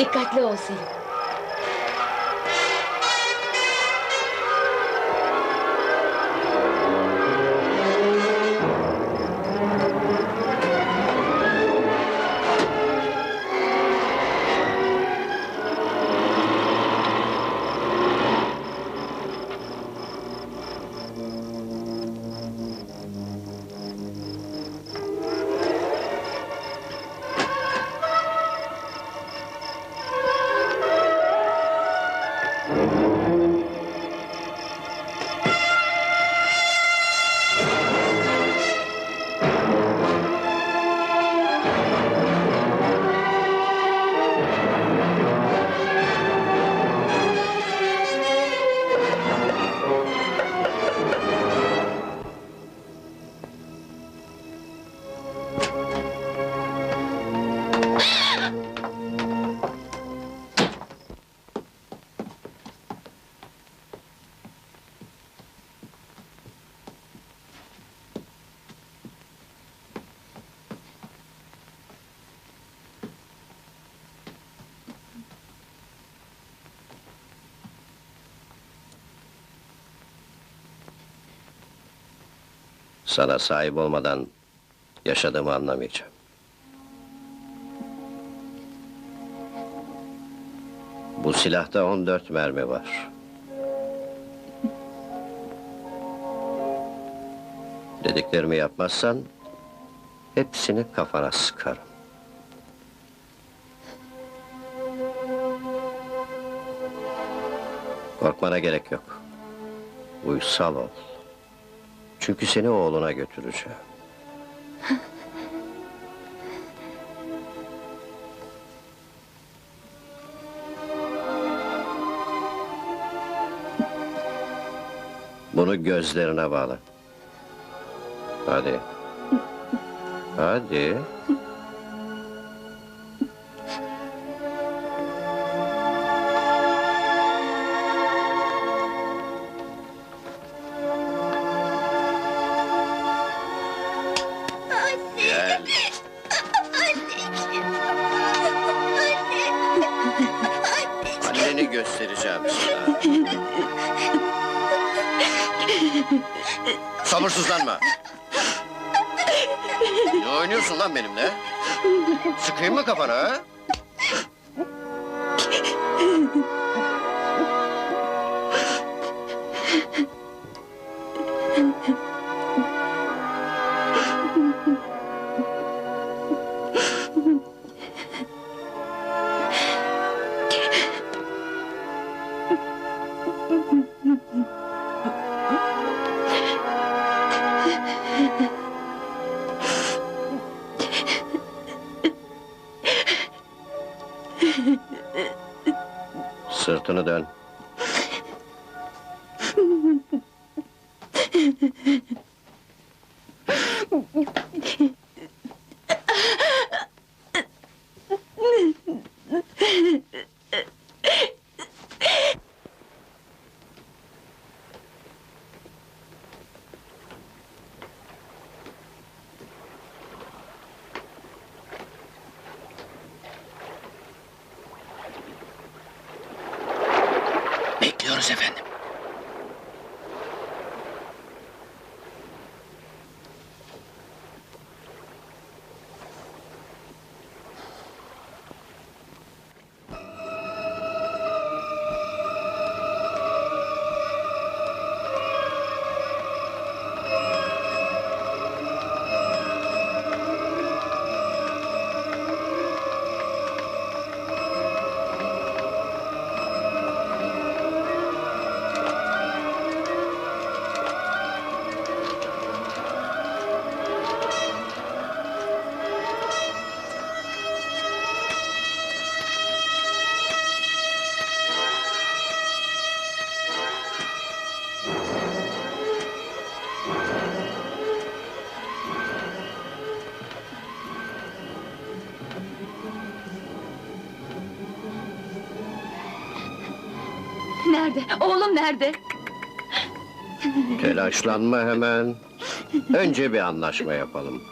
Dikkatli ol Selim. Sana sahip olmadan yaşadığımı anlamayacağım. Bu silahta 14 mermi var. Dediklerimi yapmazsan hepsini kafana sıkarım. Korkmana gerek yok. Uysal ol. Çünkü seni oğluna götüreceğim. Bunu gözlerine bağla. Hadi. Hadi. Anneni göstereceğim sana. Sabırsızlanma. Ne oynuyorsun lan benimle? Sıkayım mı kafana ha? Sırtını dön. Nerede? Oğlum nerede? Telaşlanma hemen. Önce bir anlaşma yapalım.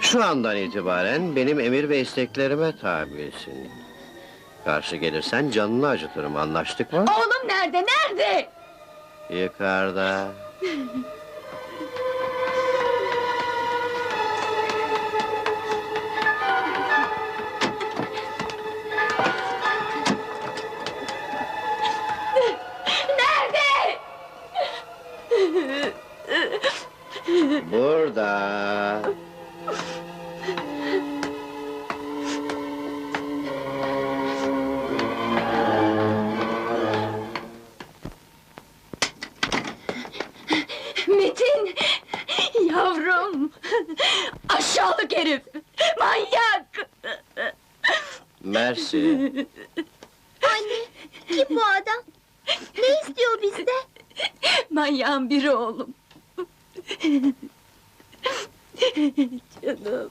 Şu andan itibaren benim emir ve isteklerime tabisin. Karşı gelirsen canını acıtırım, anlaştık mı? Oğlum nerede? Nerede? Yukarıda. Mersi. Anne, kim bu adam? Ne istiyor bizden? Manyağın biri oğlum. Canım.